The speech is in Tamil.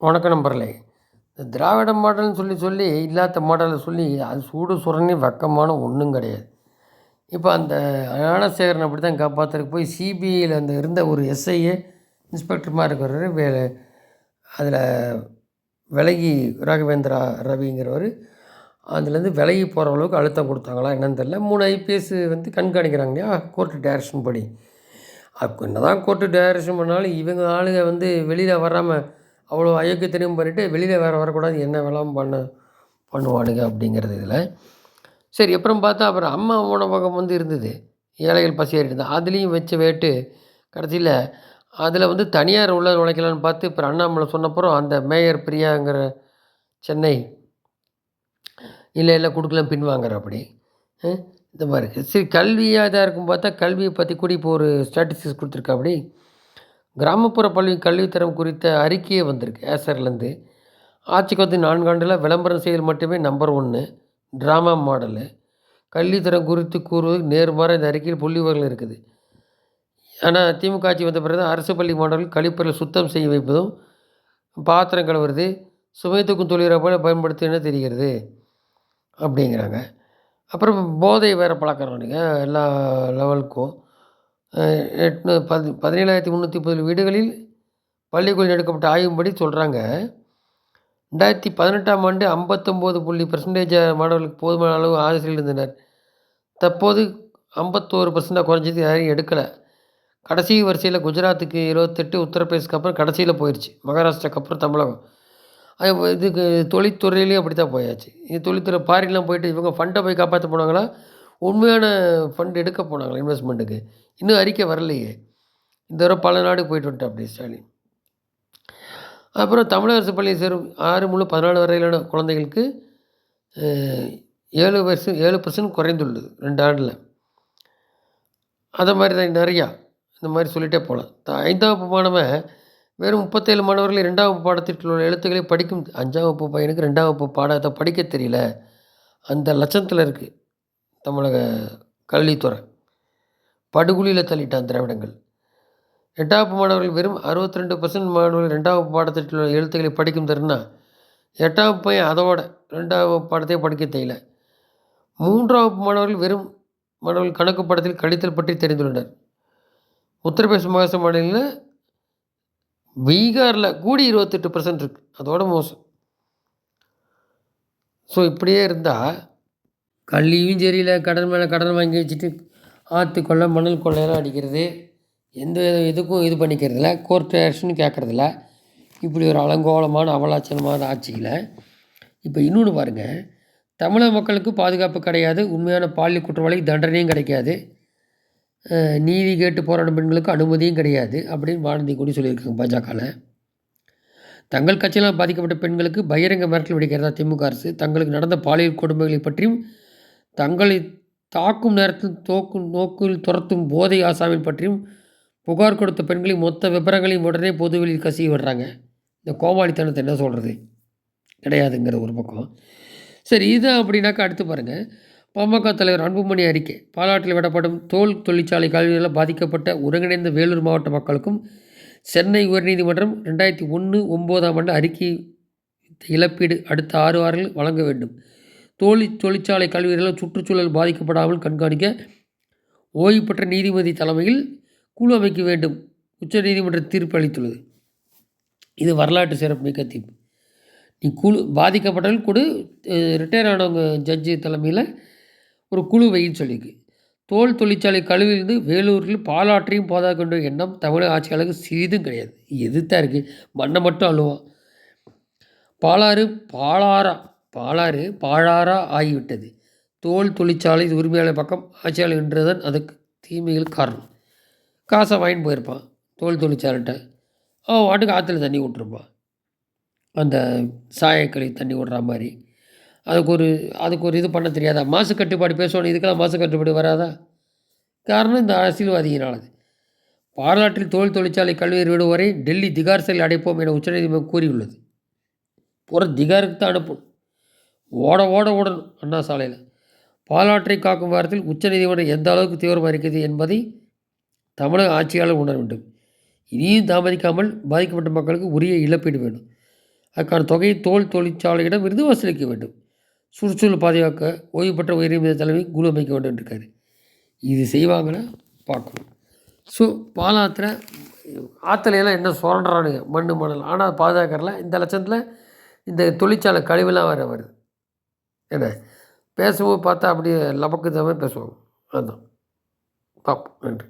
வணக்கம் நம்பர்களே இந்த திராவிட மாடல்னு சொல்லி சொல்லி இல்லாத மாடலை சொல்லி அது சூடு சுரணி வெக்கமான ஒன்றும் கிடையாது. இப்போ அந்த ஞானசேகரன் அப்படி தான் காப்பாற்றுறதுக்கு போய் சிபிஐயில் அந்த இருந்த ஒரு எஸ்ஐயே இன்ஸ்பெக்டர்மா இருக்கிறவர் வே அதில் விலகி ராகவேந்திரா ரவிங்கிறவர் அதுலேருந்து விலகி போகிற அளவுக்கு அழுத்தம் கொடுத்தாங்களா என்னன்னு தெரில மூணு ஐபிஎஸ் வந்து கண்காணிக்கிறாங்க இல்லையா கோர்ட்டு டேரக்ஷன் படி. அப்போ என்ன தான் கோர்ட்டு டைரக்ஷன் பண்ணாலும் இவங்க ஆளுங்க வந்து வெளியில் வராமல் அவ்வளோ அயோக்கியத்தனையும் பண்ணிவிட்டு வெளியில் வேறு வரக்கூடாது என்ன வேலாம் பண்ண பண்ணுவானுங்க அப்படிங்கிறது இதில். சரி அப்புறம் பார்த்தா அப்புறம் அம்மா உணவகம் வந்து இருந்தது. ஏழைகள் பசி இருந்தால் அதுலேயும் வச்சு வேட்டு கடைசியில் அதில் வந்து தனியார் உள்ள நுழைக்கலான்னு பார்த்து இப்போ அண்ணாமலை சொன்னப்புறம் அந்த மேயர் பிரியாங்கிற சென்னை இல்லை இல்லை கொடுக்கலாம் பின்வாங்கிற அப்படி. இந்த மாதிரி. இருக்குது சரி கல்வியாக இதாக இருக்கும் பார்த்தா கல்வியை பற்றி கூட இப்போ ஒரு ஸ்டாட்டிஸ்டிக்ஸ் கொடுத்துருக்கா அப்படி. கிராமப்புற பள்ளி கல்வித்தரம் குறித்த அறிக்கையே வந்திருக்கு. ஏசர்லேருந்து ஆட்சிக்கு வந்து நான்காண்டில் விளம்பரம் செய்தல் மட்டுமே நம்பர் ஒன்று ட்ராமா மாடலு. கல்வித்தரம் குறித்து கூறுவது நேர்மாற இந்த அறிக்கையில் புள்ளிவர்கள் இருக்குது. ஆனால் திமுக ஆட்சி வந்த பிறகு அரசு பள்ளி மாணவர்கள் கழிப்பறை சுத்தம் செய்ய வைப்பதும் பாத்திரம் கழுவுறது சுமை தூக்கும் தொழிலாக போல பயன்படுத்துன்னு தெரிகிறது. அப்படிங்கிறாங்க. அப்புறம் போதை வேறு பழக்கிறவனுங்க எல்லா லெவலுக்கும் எட்நூ பதி பதினேழாயிரத்தி முந்நூற்றி முப்பது வீடுகளில் பள்ளிக்குள் எடுக்கப்பட்ட ஆய்வுப்படி சொல்கிறாங்க ரெண்டாயிரத்தி பதினெட்டாம் ஆண்டு ஐம்பத்தொம்போது புள்ளி பர்சன்டேஜ் மாணவர்களுக்கு போதுமான அளவு ஆசிரியர்கள் இருந்தனர். தற்போது ஐம்பத்தோரு பர்சன்டாக குறைஞ்சது யாரையும் எடுக்கலை. கடைசி வரிசையில் குஜராத்துக்கு இருபத்தெட்டு உத்தரப்பிரதேசுக்கு அப்புறம் கடைசியில் போயிடுச்சு மகாராஷ்டிராக்கு அப்புறம் தமிழகம். அது இதுக்கு தொழில்துறையிலையும் அப்படி தான் போயாச்சு. இது தொழில்துறை பாரிலாம் போயிட்டு இவங்க ஃபண்டை போய் காப்பாற்ற போனாங்களா? உண்மையான ஃபண்ட் எடுக்க போனாங்களா இன்வெஸ்ட்மெண்ட்டுக்கு இன்னும் அறிக்கை வரலையே. இந்த தடவை பல நாடு போயிட்டு வந்துட்டு அப்படி ஸ்டாலின். அப்புறம் தமிழக அரசு பள்ளியை சேரும் ஆறு முழு பதினாலு வரையிலான குழந்தைகளுக்கு ஏழு வருஷம் ஏழு பர்சன்ட் குறைந்துள்ளது ரெண்டு ஆண்டில். அதை மாதிரி தான் நிறையா. இந்த மாதிரி சொல்லிகிட்டே போகலாம் ஐந்தாம் வகுப்பு மாணவன் வெறும் முப்பத்தேழு மாணவர்கள் ரெண்டாம் வகுப்பு பாடத்திட்டத்தில் உள்ள எழுத்துக்களை படிக்கும் அஞ்சாம் வகுப்பு பையனுக்கு ரெண்டாம் வகுப்பு பாடத்தை படிக்க தெரியல. அந்த லட்சத்தில் இருக்குது தமிழக கல்வித்துறை. படுகொலியில் தள்ளிட்டான் திராவிடங்கள். எட்டாம் வகுப்பு மாணவர்கள் வெறும் அறுபத்தி ரெண்டு பர்சன்ட் மாணவர்கள் ரெண்டாம் வகுப்பு பாடத்திட்டத்தில் உள்ள எழுத்துக்களை படிக்கும் தருன்னா எட்டாம் பையன் அதோட ரெண்டாம் வகுப்பு பாடத்தையே படிக்க தெரியல மூன்றாம் வகுப்பு மாணவர்கள் வெறும் மாணவர்கள் கணக்கு பாடத்தில் கழித்தல் பற்றி தெரிந்துள்ளனர். உத்தரப்பிரதேச மகாராஷ்டிர மாநிலத்தில் பீகாரில் கூடி இருபத்தெட்டு பர்சன்ட் இருக்குது அதோட மோசம். ஸோ இப்படியே இருந்தால் கல்வியும் சரியில்லை கடன் மேலே கடன் வாங்கி வச்சுட்டு ஆற்று கொள்ளை மணல் கொள்ளையெல்லாம் அடிக்கிறது. எந்த இதுக்கும் இது பண்ணிக்கிறதில்ல கோர்ட் ஆக்ஷன் கேட்குறதில்ல. இப்படி ஒரு அலங்கோலமான அவலாச்சனமான ஆட்சியில் இப்போ இன்னொன்று பாருங்கள் தமிழக மக்களுக்கு பாதுகாப்பு கிடையாது உண்மையான பாலியல் குற்றவாளிக்கு தண்டனையும் கிடைக்காது. நீதி கேட்டு போராடும் பெண்களுக்கு அனுமதியும் கிடையாது அப்படின்னு வானதி கூடி சொல்லியிருக்காங்க பாஜகவில் தங்கள் கட்சியெல்லாம் பாதிக்கப்பட்ட பெண்களுக்கு பகிரங்க மிரட்டல் விடுக்கிறதா திமுக அரசு? தங்களுக்கு நடந்த பாலியல் கொடுமைகளை பற்றியும் தங்களை தாக்கும் நேரத்தில் தோக்கும் நோக்கில் துரத்தும் போதை ஆசாமில் பற்றியும் புகார் கொடுத்த பெண்களின் மொத்த விபரங்களையும் உடனே பொதுவெளியில் கசி விடுறாங்க. இந்த கோமாளித்தனத்தை என்ன சொல்கிறது கிடையாதுங்கிற ஒரு பக்கம். சரி இது அப்படின்னாக்கா அடுத்து பாருங்கள் பாமக தலைவர் அன்புமணி அறிக்கை. பாலாற்றில் விடப்படும் தோல் தொழிற்சாலை கல்வியால் பாதிக்கப்பட்ட ஒருங்கிணைந்த வேலூர் மாவட்ட மக்களுக்கும் சென்னை உயர்நீதிமன்றம் ரெண்டாயிரத்தி ஒன்று ஒம்போதாம் ஆண்டு அறிக்கை இழப்பீடு அடுத்த ஆறு வாரங்கள் வழங்க வேண்டும். தோழி தொழிற்சாலை கல்வியர்கள் சுற்றுச்சூழல் பாதிக்கப்படாமல் கண்காணிக்க ஓய்வு பெற்ற நீதிபதி தலைமையில் குழு அமைக்க வேண்டும். உச்ச நீதிமன்ற தீர்ப்பு அளித்துள்ளது. இது வரலாற்று சிறப்புமிக்க தீர்ப்பு. நீ குழு பாதிக்கப்பட்டவர்கள் கூட ரிட்டையர் ஆனவங்க ஜட்ஜு தலைமையில் ஒரு குழு வைன்னு சொல்லியிருக்கு. தோல் தொழிற்சாலை கழுவிலிருந்து வேலூரில் பாலாற்றையும் பாதுகாக்கின்ற எண்ணம் தமிழக ஆட்சியாளருக்கு சிறிதும் கிடையாது. எதுத்தான் இருக்குது மண்ணை மட்டும் அழுவான் பாலாறு பாலாரா பாலாறு பாழாரா ஆகிவிட்டது. தோல் தொழிற்சாலை உரிமையாளர் பக்கம் ஆட்சியாளர் என்றுதான் அதுக்கு தீமைகள் காரணம். காசை வாங்கிட்டு போயிருப்பான். தோல் தொழிற்சாலைகிட்ட அவன் வாட்டுக்கு ஆற்றுல தண்ணி விட்ருப்பான் அந்த சாயக்கழி தண்ணி விடுற மாதிரி. அதுக்கு ஒரு அதுக்கு ஒரு இது பண்ண தெரியாதா? மாசு கட்டுப்பாடு பேசணும் இதுக்கெல்லாம் மாசு கட்டுப்பாடு வராதா? காரணம் இந்த அரசியல்வாதியினாலது. பாராட்டில் தோல் தொழிற்சாலை கல்வி விடும் வரை டெல்லி திகார் செல் அடைப்போம் என உச்சநீதிமன்றம் கூறியுள்ளது. போகிற திகாருக்கு தான் அனுப்பணும். ஓட ஓட ஓடணும் அண்ணா சாலையில். பாலாற்றை காக்கும் வாரத்தில் உச்சநீதிமன்றம் எந்த அளவுக்கு தீவிரமாக இருக்குது என்பதை தமிழக ஆட்சியாளர் உணர வேண்டும். இனியும் தாமதிக்காமல் பாதிக்கப்பட்ட மக்களுக்கு உரிய இழப்பீடு வேண்டும். அதுக்கான தொகையை தோல் தொழிற்சாலையிடம் இருந்து வசூலிக்க வேண்டும். சுற்றுச்சூழல் பாதுகாக்க ஓய்வு பெற்ற உயரிய தலைமை குழு அமைக்க வேண்டும் இருக்காரு. இது செய்வாங்கன்னா பார்க்கணும். ஸோ பாலாத்திர ஆற்றுலையெல்லாம் என்ன சுரண்டுறானுங்க? மண் மணல். ஆனால் பாதுகாக்கறல இந்த லட்சத்தில் இந்த தொழிற்சாலை கழிவுலாம் வேறு வருது. என்ன? பேசும்போது பார்த்தா அப்படியே லபக்கு தவிர பேசுவாங்க அதுதான் பார்ப்போம் நன்றி.